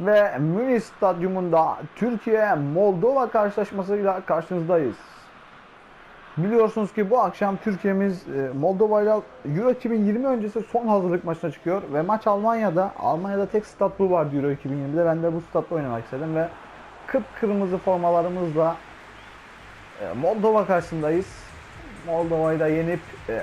ve Münih Stadyumunda Türkiye Moldova karşılaşmasıyla karşınızdayız. Biliyorsunuz ki bu akşam Türkiye'miz e, Moldova ile Euro 2020 öncesi son hazırlık maçına çıkıyor ve maç Almanya'da. Almanya'da tek stat bu vardı Euro 2020'de. Ben de bu statta oynamak istedim ve kıpkırmızı formalarımızla e, Moldova karşısındayız. Moldova'yı da yenip e,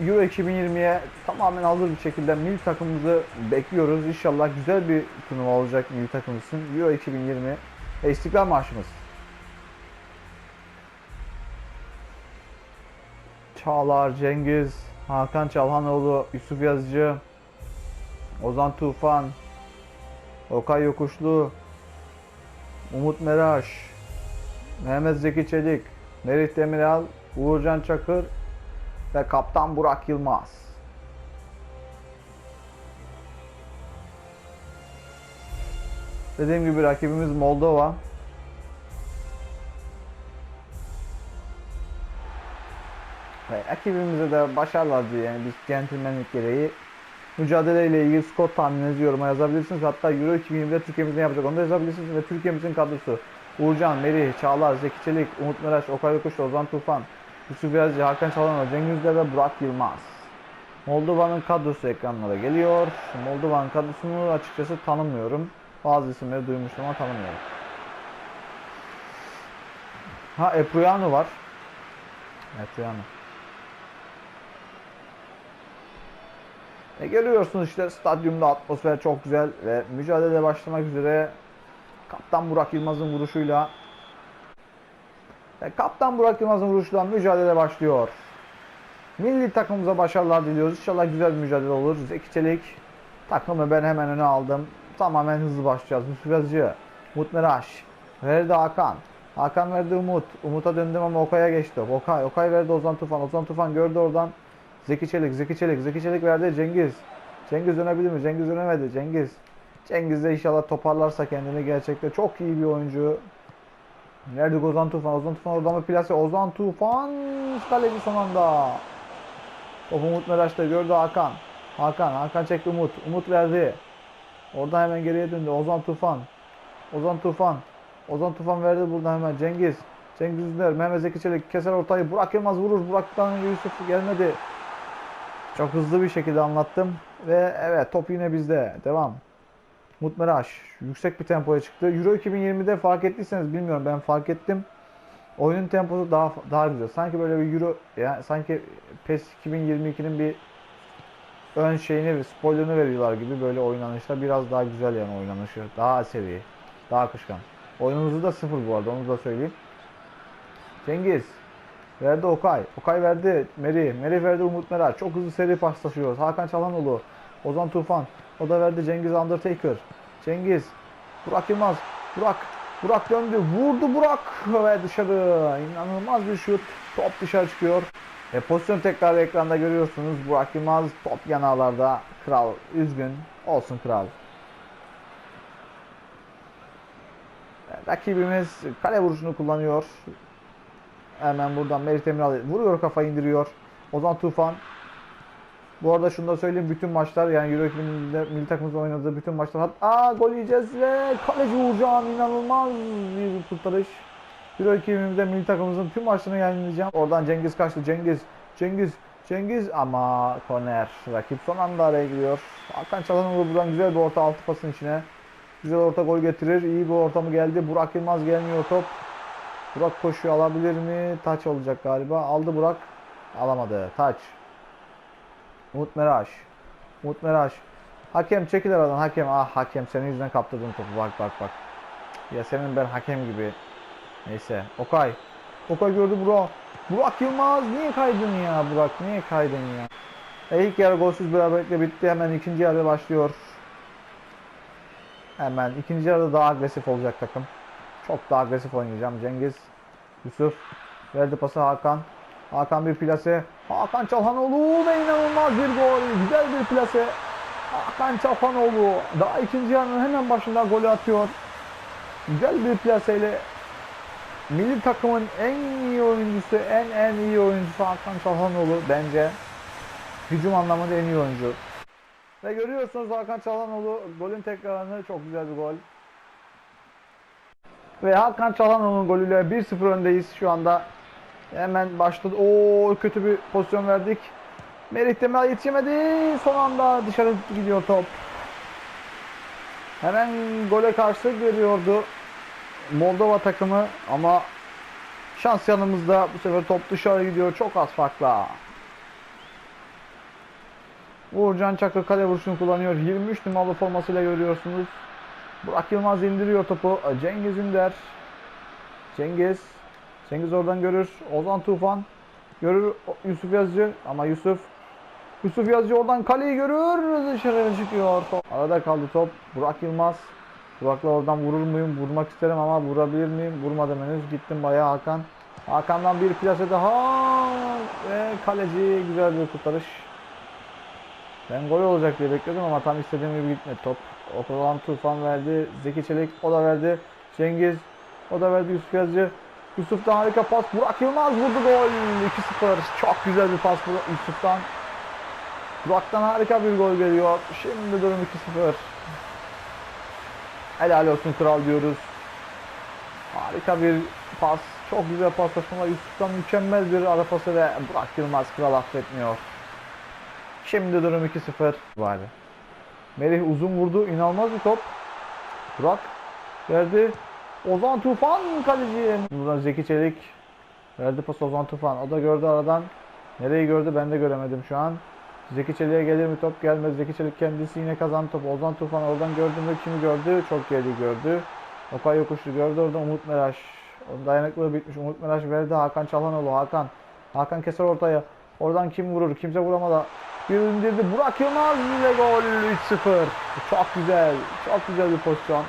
Euro 2020'ye tamamen hazır bir şekilde milli takımımızı bekliyoruz. İnşallah güzel bir turnuva olacak milli takım. Euro 2020 ve İstiklal Marşımız. Çağlar, Cengiz, Hakan Çalhanoğlu, Yusuf Yazıcı, Ozan Tufan, Okay Yokuşlu, Umut Meraş, Mehmet Zeki Çelik, Merih Demiral, Uğurcan Çakır ve Kaptan Burak Yılmaz. Dediğim gibi rakibimiz Moldova. Ve rakibimize de başarılar diye yani biz centilmenlik gereği mücadeleyle ilgili skor tahmininizi yoruma yazabilirsiniz. Hatta Euro 2020'de Türkiye'miz ne yapacak onu da yazabilirsiniz. Ve Türkiye'mizin kadrosu Uğurcan, Merih, Çağlar, Zeki Çelik, Umut Meraş, Okay Yokuş, Ozan Tufan, Yusuf Yazıcı, Hakan Çalhanoğlu, Cengiz ve Burak Yılmaz. Moldova'nın kadrosu ekranlara geliyor. Moldova'nın kadrosunu açıkçası tanımıyorum. Bazı isimleri duymuştum ama tanımıyorum. Ha Epruyanu var. Epruyanu. E görüyorsunuz işte stadyumda atmosfer çok güzel ve mücadele başlamak üzere Kaptan Burak Yılmaz'ın vuruşuyla ve Kaptan Burak Yılmaz'ın vuruşuyla mücadele başlıyor. Milli takımımıza başarılar diliyoruz. İnşallah güzel bir mücadele olur. Zeki Çelik takımı ben hemen öne aldım. Tamamen hızlı başlayacağız. Yusuf Yazıcı, Umut Meraş, verdi Hakan. Hakan verdi Umut. Umut'a döndüm ama Okay'a geçti. Okay, Okay verdi Ozan Tufan. Ozan Tufan gördü oradan. Zeki Çelik, Zeki Çelik, Zeki Çelik verdi Cengiz. Cengiz dönebilir mi? Cengiz dönemedi. Cengiz. Cengiz de inşallah toparlarsa kendini gerçekten çok iyi bir oyuncu. Verdik Ozan Tufan. Ozan Tufan oradan bir plase. Ozan Tufan kaleci son anda. Topu Umut Meraş'ta gördü Hakan. Hakan. Hakan çekti Umut. Umut verdi. Oradan hemen geriye döndü. Ozan Tufan. Ozan Tufan. Ozan Tufan verdi buradan hemen. Cengiz. Cengiz Ünder. Mehmet Zeki Çelik. Keser ortayı. Burak Yılmaz vurur. Burak'tan Yusuf gelmedi. Çok hızlı bir şekilde anlattım. Ve evet top yine bizde. Devam. Umut Meraş yüksek bir tempoya çıktı. Euro 2020'de fark ettiyseniz bilmiyorum ben fark ettim. Oyunun temposu daha daha güzel. Sanki böyle bir Euro yani sanki PES 2022'nin bir ön şeyini spoilerını veriyorlar gibi böyle oynanışta biraz daha güzel yani oynanışı. Daha seviye. Daha akışkan. Oyunumuzu da sıfır bu arada onu da söyleyeyim. Cengiz verdi Okay. Okay verdi Meri. Meri verdi Umut Meraş. Çok hızlı seri paslaşıyoruz. Hakan Çalhanoğlu. Ozan Tufan. O da verdi Cengiz Undertaker. Cengiz. Burak Yılmaz. Burak. Burak döndü. Vurdu Burak. Ve dışarı. İnanılmaz bir şut. Top dışarı çıkıyor. E, pozisyon tekrar ekranda görüyorsunuz. Burak Yılmaz top yanarlarda. Kral üzgün. Olsun kral. E, Rakibimiz kale vuruşunu kullanıyor. Hemen buradan Merit Emiral vuruyor kafayı indiriyor. Ozan Tufan bu arada şunu da söyleyeyim bütün maçlar yani Euro 2000'de milli takımımızın oynadığı bütün maçlar aa gol yiyeceğiz ve kaleci Uğurcan inanılmaz bir kurtarış. Euro 2000'de milli takımımızın tüm maçlarını yayınlayacağım. Oradan Cengiz kaçtı. Cengiz, Cengiz, Cengiz ama korner. Rakip son anda araya giriyor. Hakan Çalhanoğlu buradan güzel bir orta altı pasın içine. Güzel orta gol getirir. İyi bir ortamı geldi. Burak Yılmaz gelmiyor top. Burak koşuyor alabilir mi? Taç olacak galiba. Aldı Burak. Alamadı. Taç. Umut Meraş. Umut Meraş. Hakem çekil aradan hakem. Ah hakem senin yüzünden kaptırdın topu. Bak bak bak. Ya senin ben hakem gibi. Neyse. Okay. Okay gördü Burak. Burak Yılmaz. Niye kaydın ya Burak? Niye kaydın ya? E ilk yarı golsüz beraberlikle bitti. Hemen ikinci yarı başlıyor. Hemen ikinci yarıda daha agresif olacak takım. Çok daha agresif oynayacağım. Cengiz, Yusuf verdi pası Hakan. Hakan bir plase. Hakan Çalhanoğlu ve inanılmaz bir gol. Güzel bir plase. Hakan Çalhanoğlu daha ikinci yarının hemen başında golü atıyor. Güzel bir plaseyle milli takımın en iyi oyuncusu, en en iyi oyuncusu Hakan Çalhanoğlu bence. Hücum anlamında en iyi oyuncu. Ve görüyorsunuz Hakan Çalhanoğlu golün tekrarını çok güzel bir gol. Ve Hakan Çalhanoğlu'nun golüyle 1-0 öndeyiz şu anda. Hemen başladı. Oo kötü bir pozisyon verdik. Merih Demiral yetişemedi. Son anda dışarı gidiyor top. Hemen gole karşılık veriyordu Moldova takımı ama şans yanımızda bu sefer top dışarı gidiyor çok az farkla. Uğurcan Çakır kale vuruşunu kullanıyor. 23 numaralı formasıyla görüyorsunuz. Burak Yılmaz indiriyor topu. Cengiz Ünder. Cengiz. Cengiz oradan görür. Ozan Tufan. Görür Yusuf Yazıcı ama Yusuf Yusuf Yazıcı oradan kaleyi görür. Dışarı çıkıyor. Top. Arada kaldı top. Burak Yılmaz. Burak'la oradan vurur muyum? Vurmak isterim ama vurabilir miyim? Vurmadım henüz. Gittim bayağı Hakan. Hakan'dan bir plase daha. Ve kaleci güzel bir kurtarış. Ben gol olacak diye bekliyordum ama tam istediğim gibi gitmedi top. Okuldan Tufan verdi. Zeki Çelik o da verdi. Cengiz o da verdi Yusuf Yazıcı. Yusuf da harika pas. Burak Yılmaz vurdu gol. 2-0. Çok güzel bir pas Burak- Yusuf'tan. Burak'tan harika bir gol geliyor. Şimdi durum 2-0. Helal olsun kral diyoruz. Harika bir pas. Çok güzel paslaşma. Yusuf'tan mükemmel bir ara pası ve Burak Yılmaz kral affetmiyor. Şimdi durum 2-0 bari. Merih uzun vurdu. İnanılmaz bir top. Burak verdi. Ozan Tufan kaleci. Buradan Zeki Çelik verdi pas Ozan Tufan. O da gördü aradan. Nereyi gördü ben de göremedim şu an. Zeki Çelik'e gelir mi top gelmez. Zeki Çelik kendisi yine kazandı topu. Ozan Tufan oradan gördü mü kimi gördü? Çok geri gördü. Okay yokuşlu gördü orada Umut Meraş. Onun dayanıklılığı bitmiş. Umut Meraş verdi Hakan Çalhanoğlu. Hakan. Hakan keser ortaya. Oradan kim vurur? Kimse vuramadı. Bir indirdi. Burak Yılmaz ile gol 3-0. Çok güzel. Çok güzel bir pozisyon.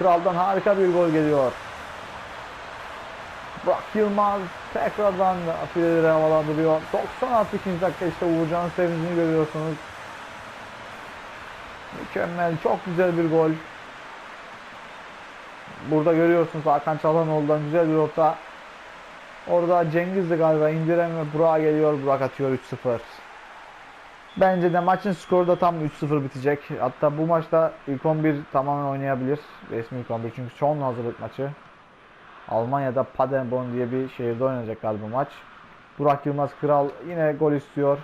Kral'dan harika bir gol geliyor. Burak Yılmaz tekrardan fileleri havalandırıyor. 96. dakika işte Uğurcan'ın sevincini görüyorsunuz. Mükemmel, çok güzel bir gol. Burada görüyorsunuz Hakan Çalhanoğlu'dan güzel bir orta. Orada Cengiz'di galiba indiren ve Burak'a geliyor. Burak atıyor 3-0. Bence de maçın skoru da tam 3-0 bitecek. Hatta bu maçta ilk 11 tamamen oynayabilir. Resmi ilk 11 çünkü son hazırlık maçı. Almanya'da Paderborn diye bir şehirde oynanacak galiba maç. Burak Yılmaz Kral yine gol istiyor.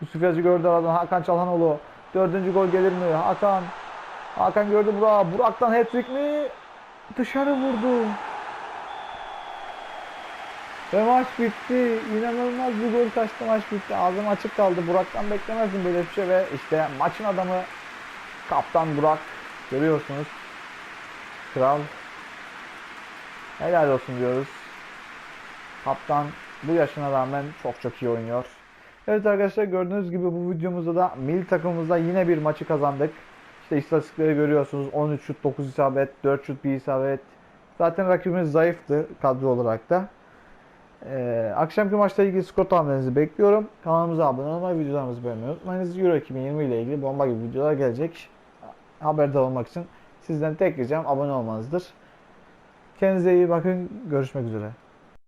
Yusuf Yazıcı gördü aradan Hakan Çalhanoğlu. Dördüncü gol gelir mi? Hakan. Hakan gördü Burak. Burak'tan hat-trick mi? Dışarı vurdu. Ve maç bitti. İnanılmaz bir gol kaçtı maç bitti. Ağzım açık kaldı. Burak'tan beklemezdim böyle bir şey ve işte maçın adamı kaptan Burak. Görüyorsunuz. Kral. Helal olsun diyoruz. Kaptan bu yaşına rağmen çok çok iyi oynuyor. Evet arkadaşlar gördüğünüz gibi bu videomuzda da milli takımımızda yine bir maçı kazandık. İşte istatistikleri görüyorsunuz. 13 şut, 9 isabet, 4 şut, 1 isabet. Zaten rakibimiz zayıftı kadro olarak da. Ee, akşamki maçla ilgili skor tahminlerinizi bekliyorum. Kanalımıza abone olmayı, videolarımızı beğenmeyi unutmayınız. Euro 2020 ile ilgili bomba gibi videolar gelecek. Haberdar olmak için sizden tek ricam abone olmanızdır. Kendinize iyi bakın. Görüşmek üzere.